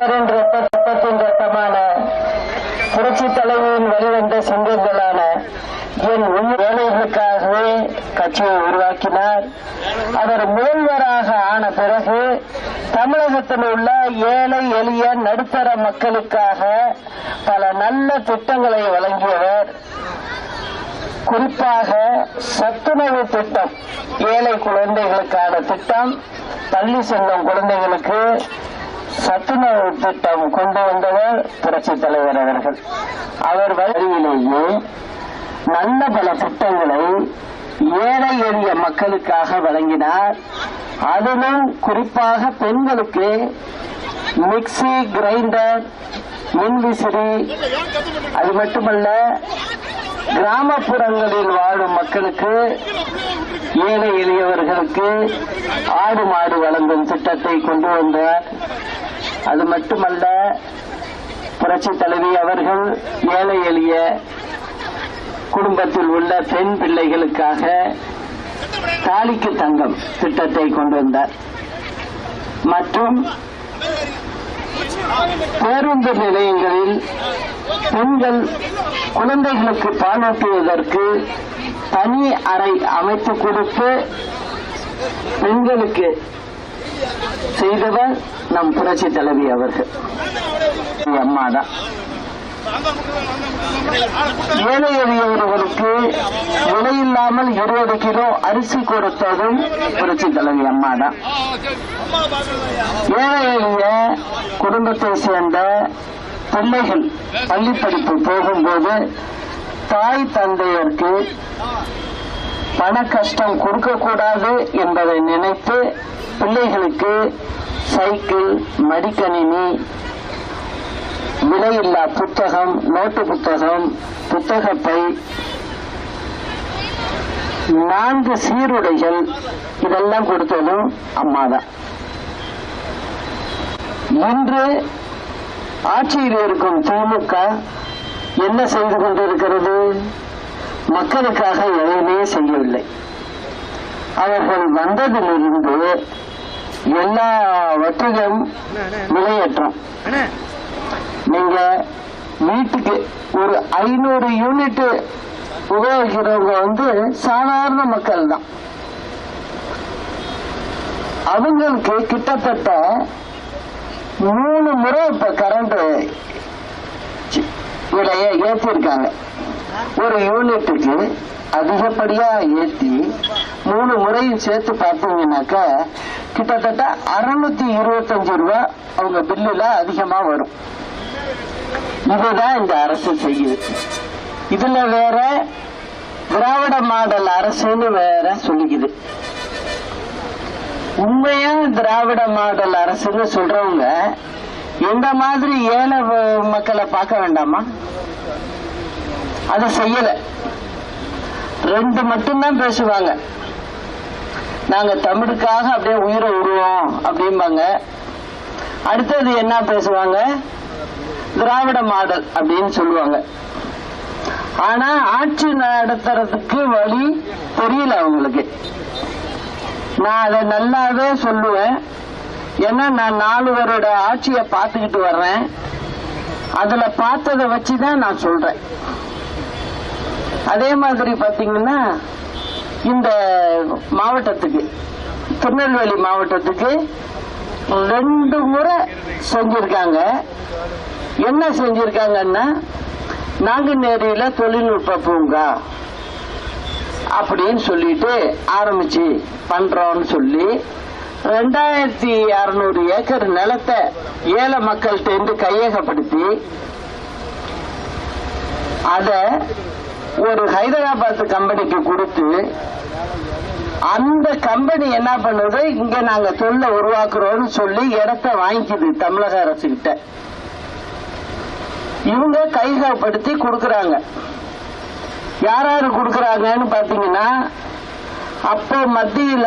ரத்த திட்டத்தின் ரத்தமான புரட்சி தலைவியின் வழிவந்த சங்கங்களான என் உயிர் ஏழைகளுக்காகவே கட்சியை உருவாக்கினார். அவர் முதல்வராக ஆன பிறகு தமிழகத்தில் உள்ள ஏழை எளிய நடுத்தர மக்களுக்காக பல நல்ல திட்டங்களை வழங்கியவர். குறிப்பாக சத்துணவு திட்டம் ஏழை குழந்தைகளுக்கான திட்டம் பள்ளி செல்லும் குழந்தைகளுக்கு சத்துணவு திட்டம் கொண்டு வந்தவர் புரட்சி தலைவர் அவர்கள். அவர் வழியிலேயே நல்ல பல திட்டங்களை ஏழை எளிய மக்களுக்காக வழங்கினார். அதிலும் குறிப்பாக பெண்களுக்கு மிக்சி கிரைண்டர் மின்விசிறி அது மட்டுமல்ல கிராமப்புறங்களில் வாழும் மக்களுக்கு ஏழை எளியவர்களுக்கு ஆடு மாடு வழங்கும் திட்டத்தை கொண்டு வந்தார். அது மட்டுமல்ல புரட்சி தலைவி அவர்கள் ஏழை எளிய குடும்பத்தில் உள்ள பெண் பிள்ளைகளுக்காக தாலிக்கு தங்கம் திட்டத்தை கொண்டு வந்தார். மற்றும் பேருந்து நிலையங்களில் பெண்கள் குழந்தைகளுக்கு பாலூட்டுவதற்கு தனி அறை அமைத்து கொடுத்து பெண்களுக்கு செய்தவர் நம் புரட்சி தலைவி அவர்கள். அம்மா தான் ஏழை எளியவர்களுக்கு விலையில்லாமல் இருபது கிலோ அரிசி கொடுத்ததும் புரட்சி தலைவி அம்மா தான் ஏழை எளிய குடும்பத்தை சேர்ந்த பிள்ளைகள் பள்ளி படிப்பு போகும்போது தாய் தந்தையருக்கு பண கஷ்டம் கொடுக்கக்கூடாது என்பதை நினைத்து பிள்ளைகளுக்கு சைக்கிள் மடிக்கணினி விலையில்லா புத்தகம் நோட்டு புத்தகம் புத்தகப்பை நான்கு சீருடைகள் இதெல்லாம் கொடுத்ததும் அம்மாதான். இன்று ஆட்சியில் இருக்கும் திமுக என்ன செய்து கொண்டிருக்கிறது? மக்களுக்காக எதையுமே செய்யவில்லை. அவர்கள் வந்ததிலிருந்து எல்லாவற்றையும் விலையேற்றம் நீங்க வீட்டுக்கு ஒரு ஐநூறு யூனிட் உபயோகிக்கிறவங்க வந்து சாதாரண மக்கள் தான் அவங்களுக்கு கிட்டத்தட்ட மூணு முறை இப்ப கரண்ட் விலையை ஏற்றிருக்காங்க ஒரு யூனிட்டுக்கு அதிகப்படியா ஏத்தி மூணு முறையும் சேர்த்து பார்த்தீங்கன்னாக்க கிட்டத்தட்ட அறுநூத்தி இருபத்தஞ்சு ரூபா அவங்க பில்லுல அதிகமா வரும். இதுதான் இந்த அரசு செய்யுது. இதுல வேற திராவிட மாடல் அரசுன்னு வேற சொல்லிக்குது. உண்மையா திராவிட மாடல் அரசுன்னு சொல்றவங்க எந்த மாதிரி ஏழை மக்களை பார்க்க வேண்டாமா? அதை செய்யல. ரெண்டு மட்டும்தான் பேசுவாங்க. நாங்க தமிழுக்காக அப்படியே உயிரை உருவோம் அப்படிம்பாங்க. அடுத்தது என்ன பேசுவாங்க? திராவிட மாடல் அப்படின்னு சொல்லுவாங்க. ஆனா ஆட்சி நடத்துறதுக்கு வழி தெரியல அவங்களுக்கு. நான் அதை நல்லாவே சொல்லுவேன். ஏன்னா நான் நாலுவரோட ஆட்சியை பார்த்துக்கிட்டு வர்றேன். அதுல பார்த்ததை வச்சுதான் நான் சொல்றேன். அதே மாதிரி பாத்தீங்கன்னா இந்த மாவட்டத்துக்கு திருநெல்வேலி மாவட்டத்துக்கு ரெண்டு முறை செஞ்சிருக்காங்க. என்ன செஞ்சிருக்காங்கன்னா நாங்குநேரியில தொழில்நுட்ப பூங்கா அப்படின்னு சொல்லிட்டு ஆரம்பிச்சு பண்றோம்னு சொல்லி ரெண்டாயிரத்தி அறுநூறு ஏக்கர் நிலத்தை ஏழை மக்கள்கிட்ட இருந்து கையகப்படுத்தி அதை ஒரு ஹைதராபாத் கம்பெனிக்கு கொடுத்து அந்த கம்பெனி என்ன பண்ணுது? இங்க நாங்க தொல்லை உருவாக்குறோம்னு சொல்லி இடத்த வாங்கிக்குது தமிழக அரசு கிட்ட இவங்க கைகப்படுத்தி கொடுக்கறாங்க. யார் யாரு கொடுக்கறாங்கன்னு பாத்தீங்கன்னா அப்போ மத்தியில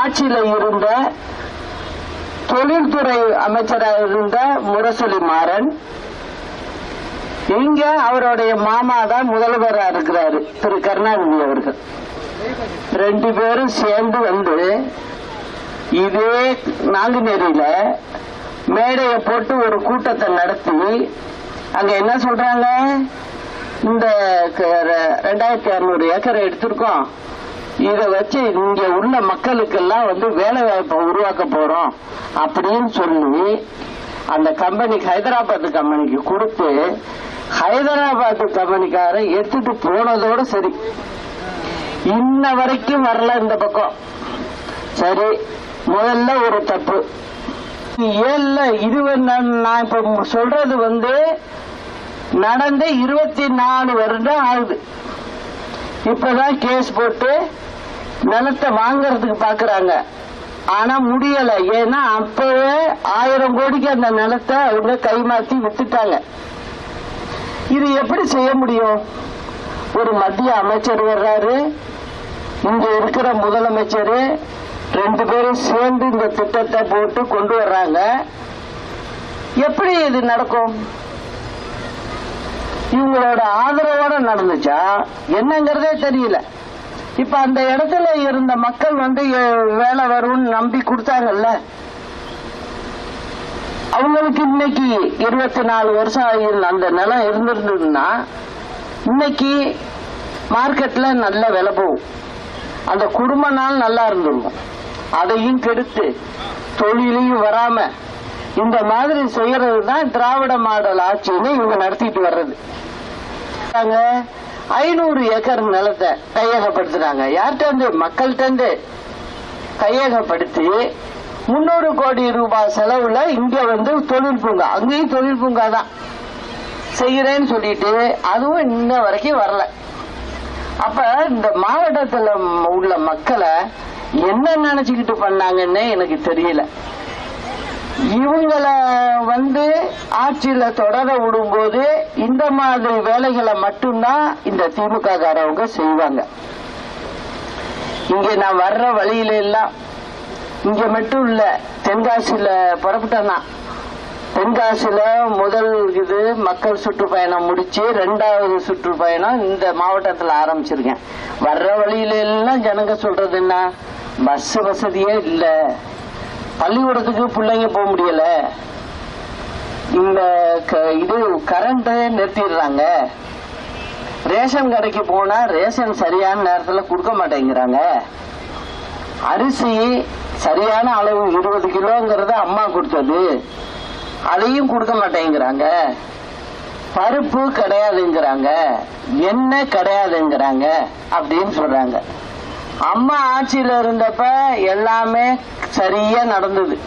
ஆட்சியில இருந்த தொழில்துறை அமைச்சராக இருந்த முரசொலி மாறன் இங்க அவருடைய மாமா தான் முதல்வரா இருக்கிறாரு. திரு கருணாநிதி அவர்கள். ரெண்டு பேரும் சேர்ந்து வந்து இதே நாங்குநேரியில மேடையை போட்டு ஒரு கூட்டத்தை நடத்தி அங்க என்ன சொல்றாங்க? இந்த க- ரெண்டாயிரத்தி அறுநூறு ஏக்கரை எடுத்திருக்கோம். இதை வச்சு இங்க உள்ள மக்களுக்கெல்லாம் வந்து வேலை வாய்ப்பை உருவாக்க போறோம் அப்படின்னு சொல்லி அந்த கம்பெனிக்கு ஹைதராபாத் கம்பெனிக்கு கொடுத்து ஹைதராபாத் கம்பெனிக்காரன் எடுத்துட்டு போனதோட சரி. இன்ன வரைக்கும் வரல இந்த பக்கம். சரி முதல்ல ஒரு தப்பு. ஏல்ல இது நான் நான் இப்ப சொல்றது வந்து நடந்து இருபத்தி நாலு வருடம் ஆகுது. இப்பதான் கேஸ் போட்டு நிலத்தை வாங்கறதுக்கு பாக்குறாங்க. ஆனா முடியல. ஏன்னா அப்பவே ஆயிரம் கோடிக்கு அந்த நிலத்தை அவங்க கைமாத்தி வித்துட்டாங்க. இது எப்படி செய்ய முடியும்? ஒரு மத்திய அமைச்சர் வர்றாரு. இங்க இருக்கிற முதலமைச்சர் ரெண்டு பேரும் சேர்ந்து இந்த திட்டத்தை போட்டு கொண்டு வர்றாங்க. எப்படி இது நடக்கும்? இவங்களோட ஆதரவோட நடந்துச்சா? என்னங்கிறதே தெரியல. இப்ப அந்த இடத்துல இருந்த மக்கள் வந்து வேலை வரும்னு நம்பி கொடுத்தாங்கல்ல? அவங்களுக்கு இன்னைக்கு இருபத்தி நாலு வருஷம் ஆகி அந்த நிலம் இருந்திருந்ததுன்னா இன்னைக்கு மார்க்கெட்ல நல்ல விலை போகும். அந்த குடும்ப நாள் நல்லா இருந்திருக்கும். அதையும் கெடுத்து தொழிலையும் வராம இந்த மாதிரி செய்யறது தான் திராவிட மாடல் ஆட்சின்னு இவங்க நடத்திட்டு வர்றது. ஐநூறு ஏக்கர் நிலத்தை கையகப்படுத்துறாங்க. யார்கிட்ட மக்கள்கிட்ட கையகப்படுத்தி முன்னூறு கோடி ரூபாய் செலவுல இங்க வந்து தொழில் பூங்கா. அங்கேயும் தொழில் பூங்கா தான். செய்யறேன்னு சொல்லிட்டு அதுவும் இன்ன வரைக்கும் வரல. அப்ப இந்த மாவட்டத்துல உள்ள மக்களை என்ன நினைச்சுக்கிட்டு பண்ணாங்கன்னு எனக்கு தெரியல. இவங்கள வந்து ஆட்சியில தொடர விடும்போது இந்த மாதிரி வேலைகளை மட்டும்தான் இந்த திமுக காரவங்க செய்வாங்க. இங்க நான் வர்ற வழியில எல்லாம் இங்க மட்டும் இல்ல தென்காசியில புறப்பட்டேன்னா தென்காசியில முதல் இது மக்கள் சுற்றுப்பயணம் முடிச்சு ரெண்டாவது சுற்றுப்பயணம் இந்த மாவட்டத்துல ஆரம்பிச்சிருக்கேன். வர்ற வழியில எல்லாம் ஜனங்க சொல்றது என்ன? பஸ் வசதியே இல்ல. பள்ளிக்கூடத்துக்கு பிள்ளைங்க போக முடியல. இந்த க- இது கரண்ட் நிறுத்திடுறாங்க. ரேஷன் கடைக்கு போனா ரேஷன் சரியான நேரத்துல கொடுக்க மாட்டேங்கிறாங்க. அரிசி சரியான அளவு இருபது கிலோங்கிறத அம்மா கொடுத்தது. அதையும் கொடுக்க மாட்டேங்கிறாங்க. பருப்பு கிடையாதுங்கிறாங்க. எண்ணெய் கிடையாதுங்கிறாங்க அப்படின்னு சொல்றாங்க. அம்மா ஆட்சியில இருந்தப்ப எல்லாமே சரியா நடந்தது.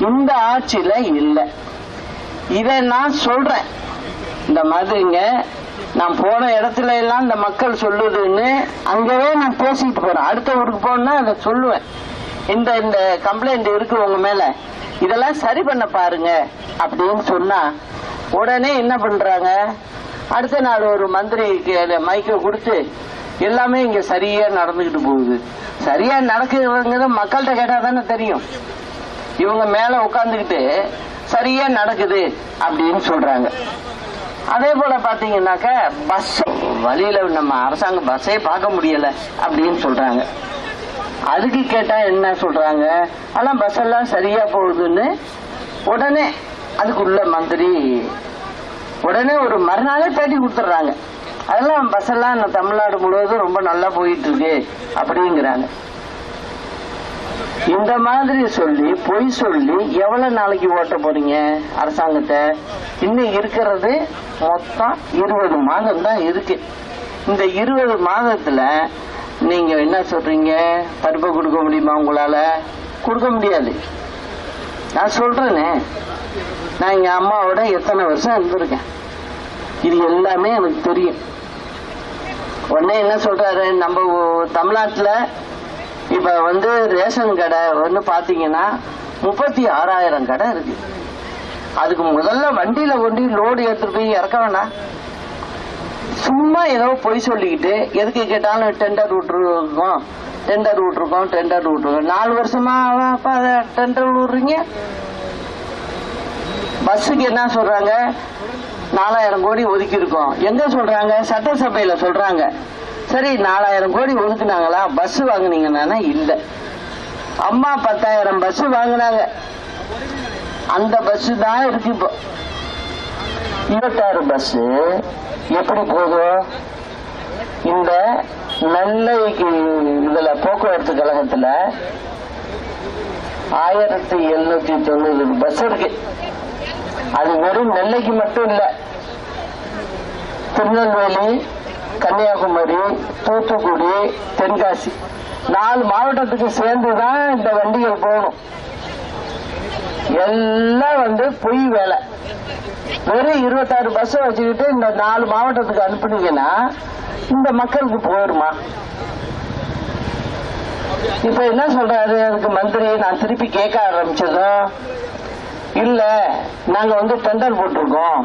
இந்த ஆட்சியில இல்ல. இத நான் சொல்றேன். இந்த மாதிரிங்க நான் போன இடத்துல எல்லாம் இந்த மக்கள் சொல்லுதுன்னு அங்கவே நான் பேசிட்டு போறேன். அடுத்த ஊருக்கு போனா அதை சொல்லுவேன். இந்த இந்த கம்ப்ளைண்ட் இருக்கு உங்க மேல. இதெல்லாம் சரி பண்ண பாருங்க அப்படின்னு சொன்னா உடனே என்ன பண்றாங்க? அடுத்த நாள் ஒரு மந்திரிக்கு மைக்க கொடுத்து எல்லாமே இங்க சரியா நடந்துகிட்டு போகுது. சரியா நடக்குதுங்கிறது மக்கள்கிட்ட கேட்டா தானே தெரியும். இவங்க மேல உட்காந்துக்கிட்டு சரியா நடக்குது அப்படின்னு சொல்றாங்க. அதே போல பாத்தீங்கன்னாக்க பஸ் வழியில நம்ம அரசாங்க பஸ்ஸே பார்க்க முடியல அப்படின்னு சொல்றாங்க. அதுக்கு கேட்டா என்ன சொல்றாங்க? ஆனா பஸ் எல்லாம் சரியா போகுதுன்னு உடனே அதுக்குள்ள மந்திரி உடனே ஒரு மறுநாளே பேட்டி கொடுத்துட்றாங்க. அதெல்லாம் பஸ் எல்லாம் தமிழ்நாடு முழுவதும் ரொம்ப நல்லா போயிட்டு இருக்கு அப்படிங்கிறாங்க. இந்த மாதிரி சொல்லி பொய் சொல்லி எவ்வளவு நாளைக்கு ஓட்ட போறீங்க அரசாங்கத்தை? இன்னும் இருக்கிறது மொத்தம் இருபது மாதம் தான் இருக்கு. இந்த இருபது மாதத்துல நீங்க என்ன சொல்றீங்க? பருப்பை கொடுக்க முடியுமா உங்களால? கொடுக்க முடியாது. நான் சொல்றேனே. நான் எங்க அம்மாவோட எத்தனை வருஷம் இருந்திருக்கேன். இது எல்லாமே எனக்கு தெரியும். உடனே என்ன சொல்றாரு? நம்ம தமிழ்நாட்டில் தமிழ்நாட்டுல இப்ப வந்து ரேஷன் கடை வந்து பாத்தீங்கன்னா முப்பத்தி ஆறாயிரம் கடை இருக்கு. அதுக்கு முதல்ல வண்டியில கொண்டு லோடு எடுத்துட்டு போய் இறக்க வேணாம். சும்மா ஏதோ பொய் சொல்லிக்கிட்டு எதுக்கு கேட்டாலும் டெண்டர் விட்டுருக்கோம் டெண்டர் விட்டுருக்கோம் டெண்டர் விட்டுருக்கோம் நாலு வருஷமா டெண்டர் விடுறீங்க? பஸ்ஸுக்கு என்ன சொல்றாங்க? நாலாயிரம் கோடி ஒதுக்கி இருக்கோம் எங்க சொல்றாங்க? சட்டசபையில சொல்றாங்க. சரி நாலாயிரம் கோடி ஒதுக்குனாங்களா? பஸ் வாங்கினீங்கன்னா இல்ல. அம்மா பத்தாயிரம் பஸ் வாங்கினாங்க. அந்த பஸ் தான் இருக்கு இப்போ. இருபத்தாறு பஸ் எப்படி போதும் இந்த நெல்லைக்கு இதுல போக்குவரத்து கழகத்துல ஆயிரத்தி எழுநூத்தி தொண்ணூறு பஸ் இருக்கு. அது வெறும் நெல்லைக்கு மட்டும் இல்ல. திருநெல்வேலி கன்னியாகுமரி தூத்துக்குடி தென்காசி நாலு மாவட்டத்துக்கு சேர்ந்துதான் இந்த வண்டிகள் போகணும். எல்லாம் வந்து பொய் வேலை. வெறும் இருபத்தாறு பஸ் வச்சுக்கிட்டு இந்த நாலு மாவட்டத்துக்கு அனுப்புனீங்கன்னா இந்த மக்களுக்கு போயிருமா இப்ப என்ன சொல்றாரு? அதுக்கு மந்திரி நான் திருப்பி கேட்க ஆரம்பிச்சதும் இல்ல நாங்க வந்து டெண்டர் போட்டிருக்கோம்.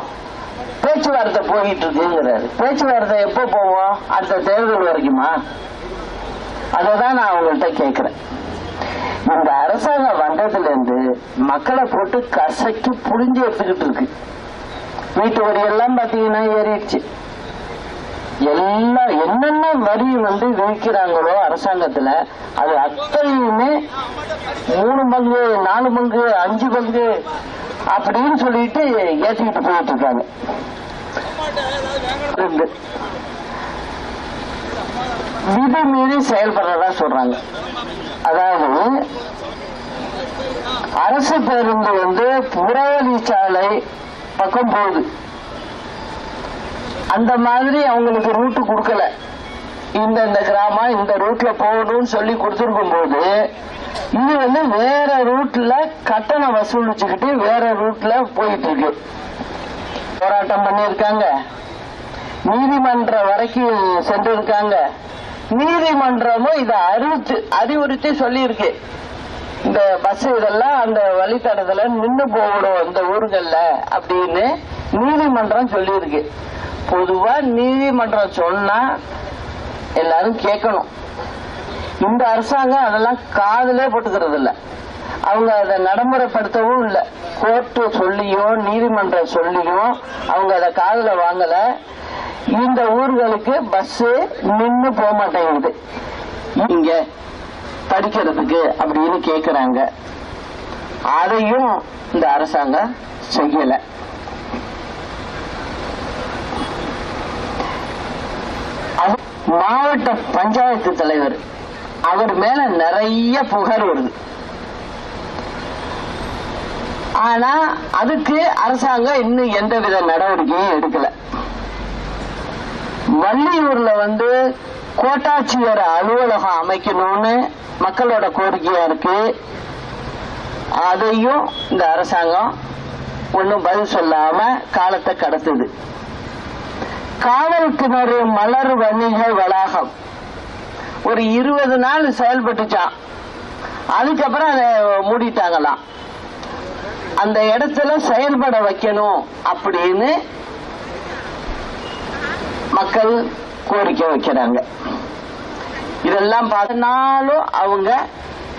பேச்சுவார்த்தை போயிட்டு இருக்குங்கிறாரு. பேச்சுவார்த்தை எப்போ போவோம்? அடுத்த தேர்தல் வரைக்குமா? அதை தான் நான் அவங்கள்ட்ட கேட்கிறேன். இந்த அரசாங்கம் வந்ததுல இருந்து மக்களை போட்டு கசக்கி புழிஞ்சு எடுத்துக்கிட்டு இருக்கு. வீட்டு வரி எல்லாம் பாத்தீங்கன்னா ஏறிடுச்சு. எல்லா என்னென்ன வரி வந்து விதிக்கிறாங்களோ அரசாங்கத்துல அது அத்தனையுமே மூணு பங்கு நாலு பங்கு அஞ்சு பங்கு அப்படின்னு சொல்லிட்டு ஏற்றிக்கிட்டு போயிட்டு இருக்காங்க. விதி மீறி செயல்படுறதா சொல்றாங்க. அதாவது அரசு பேருந்து வந்து புறவழி சாலை பக்கம் போகுது அந்த மாதிரி அவங்களுக்கு ரூட்டு கொடுக்கல. இந்த இந்த கிராமம் இந்த ரூட்ல போகணும்னு சொல்லி கொடுத்துருக்கும் போது இது வந்து வேற ரூட்ல கட்டணம் வசூலிச்சுக்கிட்டு வேற ரூட்ல போயிட்டு இருக்கு போராட்டம் பண்ணியிருக்காங்க. நீதிமன்றம் வரைக்கும் சென்றிருக்காங்க. நீதிமன்றமும் இதை அறிவித்து அறிவுறுத்தி சொல்லியிருக்கு. இந்த பஸ் இதெல்லாம் அந்த வழித்தடத்துல நின்று போகணும் இந்த ஊர்கள்ல அப்படின்னு நீதிமன்றம் சொல்லியிருக்கு. பொதுவா நீதிமன்றம் சொன்னா எல்லாரும் கேட்கணும். இந்த அரசாங்கம் அதெல்லாம் காதலே போட்டுக்கிறது இல்ல. அவங்க அதை நடைமுறைப்படுத்தவும் இல்லை. கோர்ட்டு சொல்லியும் நீதிமன்றம் சொல்லியும் அவங்க அதை காதல வாங்கல. இந்த ஊர்களுக்கு பஸ் நின்று போக மாட்டேங்குது. இங்க படிக்கிறதுக்கு அப்படின்னு கேக்குறாங்க. அதையும் இந்த அரசாங்கம் செய்யல. அது- மாவட்ட பஞ்சாயத்து தலைவர் அவர் மேல நிறைய புகார் வருது. ஆனா அதுக்கு அரசாங்கம் இன்னும் எந்தவித நடவடிக்கையும் எடுக்கல. வள்ளியூர்ல வந்து கோட்டாட்சியர் அலுவலகம் அமைக்கணும்னு மக்களோட கோரிக்கையா இருக்கு. அதையும் இந்த அரசாங்கம் ஒன்னும் பதில் சொல்லாம காலத்தை கடத்துது. காவல் கிணறு மலர் வணிக வளாகம். ஒரு இருபது நாள் செயல்பட்டுச்சான் அதுக்கப்புறம் அதை மூடிட்டாங்களாம். அந்த இடத்துல செயல்பட வைக்கணும் அப்படின்னு மக்கள் கோரிக்கை வைக்கிறாங்க. இதெல்லாம் பார்த்தனாலும் அவங்க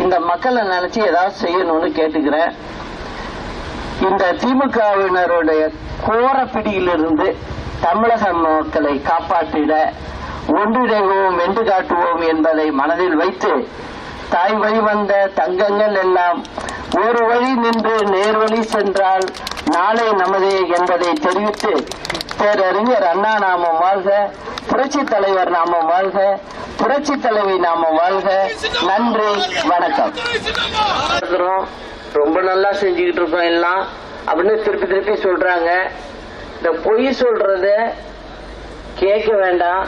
இந்த மக்களை நினைச்சு ஏதாவது செய்யணும்னு கேட்டுக்கிறேன். இந்த திமுகவினருடைய கோர பிடியிலிருந்து தமிழக மக்களை காப்பாற்றிட ஒன்றிணைவோம் வென்று காட்டுவோம் என்பதை மனதில் வைத்து தாய் வழி வந்த தங்கங்கள் எல்லாம் ஒரு வழி நின்று நேர்வழி சென்றால் நாளை நமதே என்பதை தெரிவித்து பேரறிஞர் அண்ணா நாம வாழ்க புரட்சி தலைவர் நாம வாழ்க புரட்சி தலைவி நாம வாழ்க. நன்றி வணக்கம். ரொம்ப நல்லா செஞ்சுக்கிட்டு இருக்கோம் எல்லாம். அப்படின்னு திருப்பி திருப்பி சொல்றாங்க. இந்த பொய் சொல்றத கேட்க வேண்டாம்.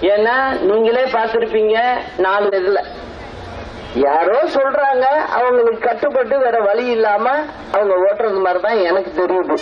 ஏன்னா நீங்களே பார்த்திருப்பீங்க நாலு இதுல. யாரோ சொல்றாங்க அவங்களுக்கு கட்டுப்பட்டு வேற வழி இல்லாம அவங்க ஓட்டுறது மாதிரி தான் எனக்கு தெரியுது.